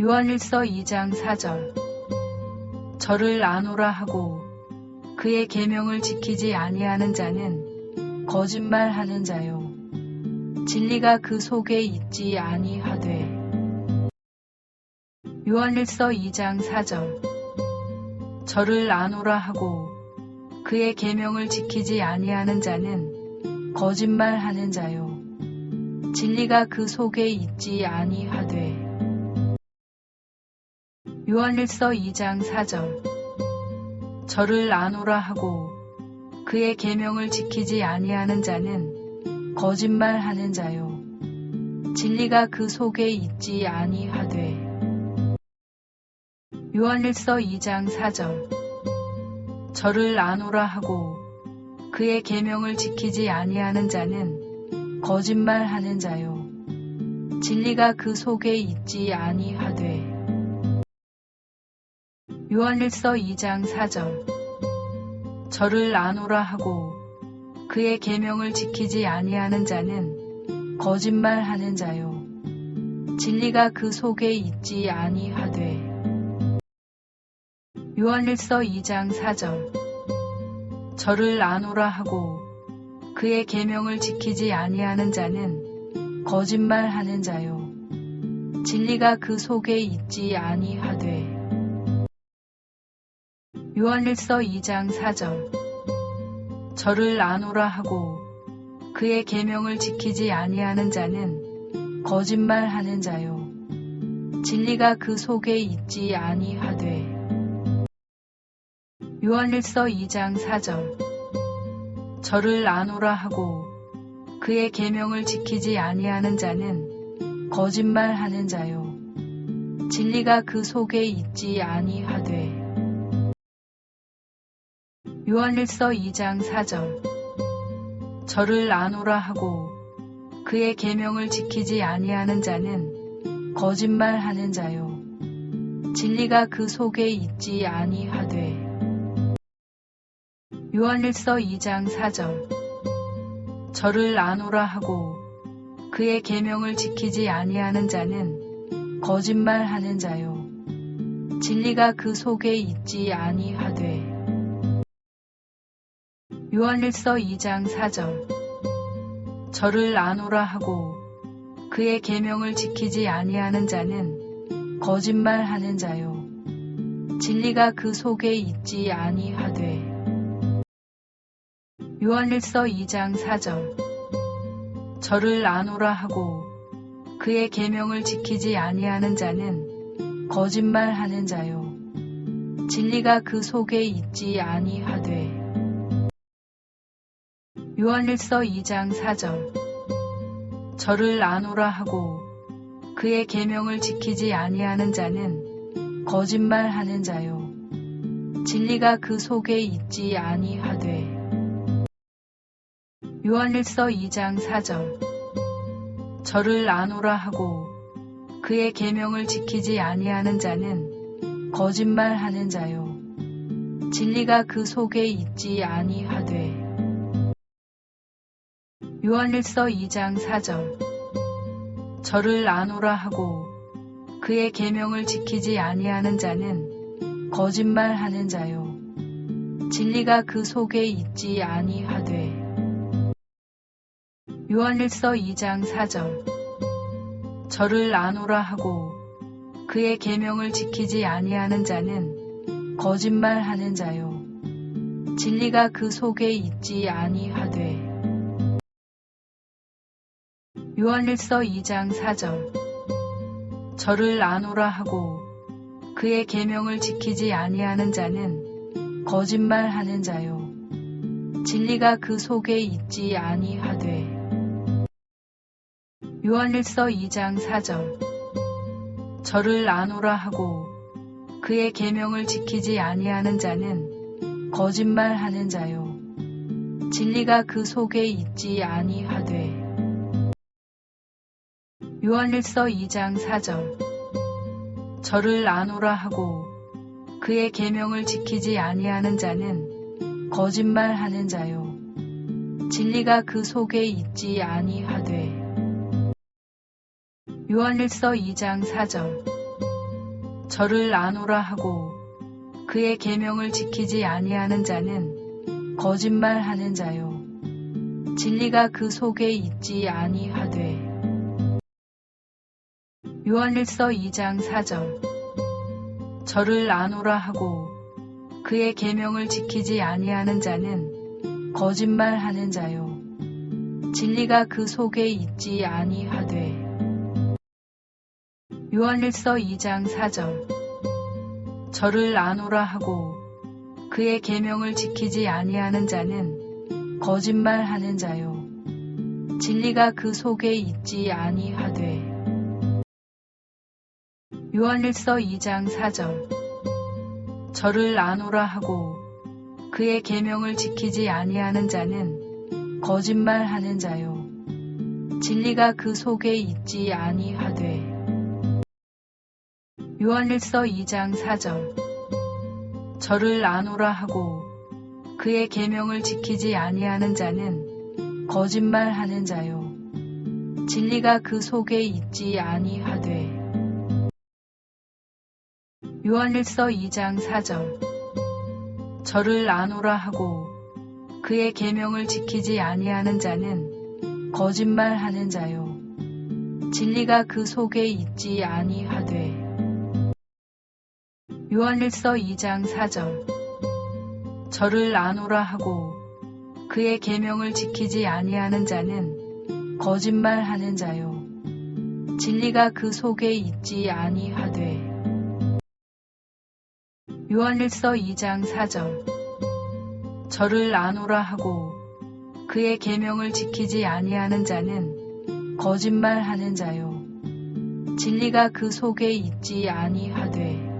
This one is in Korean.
요한일서 2장 4절. 저를 아노라 하고 그의 계명을 지키지 아니하는 자는 거짓말하는 자요. 진리가 그 속에 있지 아니하되. 요한일서 2장 4절. 저를 아노라 하고 그의 계명을 지키지 아니하는 자는 거짓말하는 자요. 진리가 그 속에 있지 아니하되 요한일서 2장 4절. 저를 아노라 하고 그의 계명을 지키지 아니하는 자는 거짓말하는 자요. 진리가 그 속에 있지 아니하되. 요한일서 2장 4절. 저를 아노라 하고 그의 계명을 지키지 아니하는 자는 거짓말하는 자요. 진리가 그 속에 있지 아니하되 요한일서 2장 4절. 저를 아노라 하고 그의 계명을 지키지 아니하는 자는 거짓말하는 자요. 진리가 그 속에 있지 아니하되. 요한일서 2장 4절. 저를 아노라 하고 그의 계명을 지키지 아니하는 자는 거짓말하는 자요. 진리가 그 속에 있지 아니하되 요한일서 2장 4절. 저를 아노라 하고 그의 계명을 지키지 아니하는 자는 거짓말하는 자요. 진리가 그 속에 있지 아니하되. 요한일서 2장 4절. 저를 아노라 하고 그의 계명을 지키지 아니하는 자는 거짓말하는 자요. 진리가 그 속에 있지 아니하되 요한일서 2장 4절. 저를 아노라 하고 그의 계명을 지키지 아니하는 자는 거짓말하는 자요. 진리가 그 속에 있지 아니하되. 요한일서 2장 4절. 저를 아노라 하고 그의 계명을 지키지 아니하는 자는 거짓말하는 자요. 진리가 그 속에 있지 아니하되 요한일서 2장 4절. 저를 아노라 하고 그의 계명을 지키지 아니하는 자는 거짓말하는 자요. 진리가 그 속에 있지 아니하되. 요한일서 2장 4절. 저를 아노라 하고 그의 계명을 지키지 아니하는 자는 거짓말하는 자요. 진리가 그 속에 있지 아니하되 요한일서 2장 4절. 저를 아노라 하고 그의 계명을 지키지 아니하는 자는 거짓말하는 자요. 진리가 그 속에 있지 아니하되. 요한일서 2장 4절. 저를 아노라 하고 그의 계명을 지키지 아니하는 자는 거짓말하는 자요. 진리가 그 속에 있지 아니하되 요한일서 2장 4절. 저를 아노라 하고 그의 계명을 지키지 아니하는 자는 거짓말하는 자요. 진리가 그 속에 있지 아니하되. 요한일서 2장 4절. 저를 아노라 하고 그의 계명을 지키지 아니하는 자는 거짓말하는 자요. 진리가 그 속에 있지 아니하되 요한일서 2장 4절. 저를 아노라 하고 그의 계명을 지키지 아니하는 자는 거짓말하는 자요. 진리가 그 속에 있지 아니하되. 요한일서 2장 4절. 저를 아노라 하고 그의 계명을 지키지 아니하는 자는 거짓말하는 자요. 진리가 그 속에 있지 아니하되 요한일서 2장 4절. 저를 아노라 하고 그의 계명을 지키지 아니하는 자는 거짓말하는 자요. 진리가 그 속에 있지 아니하되. 요한일서 2장 4절. 저를 아노라 하고 그의 계명을 지키지 아니하는 자는 거짓말하는 자요. 진리가 그 속에 있지 아니하되 요한일서 2장 4절. 저를 아노라 하고 그의 계명을 지키지 아니하는 자는 거짓말하는 자요. 진리가 그 속에 있지 아니하되. 요한일서 2장 4절. 저를 아노라 하고 그의 계명을 지키지 아니하는 자는 거짓말하는 자요. 진리가 그 속에 있지 아니하되 요한일서 2장 4절. 저를 아노라 하고 그의 계명을 지키지 아니하는 자는 거짓말하는 자요. 진리가 그 속에 있지 아니하되. 요한일서 2장 4절. 저를 아노라 하고 그의 계명을 지키지 아니하는 자는 거짓말하는 자요. 진리가 그 속에 있지 아니하되 요한일서 2장 4절. 저를 아노라 하고 그의 계명을 지키지 아니하는 자는 거짓말하는 자요. 진리가 그 속에 있지 아니하되. 요한일서 2장 4절. 저를 아노라 하고 그의 계명을 지키지 아니하는 자는 거짓말하는 자요. 진리가 그 속에 있지 아니하되 요한일서 2장 4절. 저를 아노라 하고 그의 계명을 지키지 아니하는 자는 거짓말하는 자요. 진리가 그 속에 있지 아니하되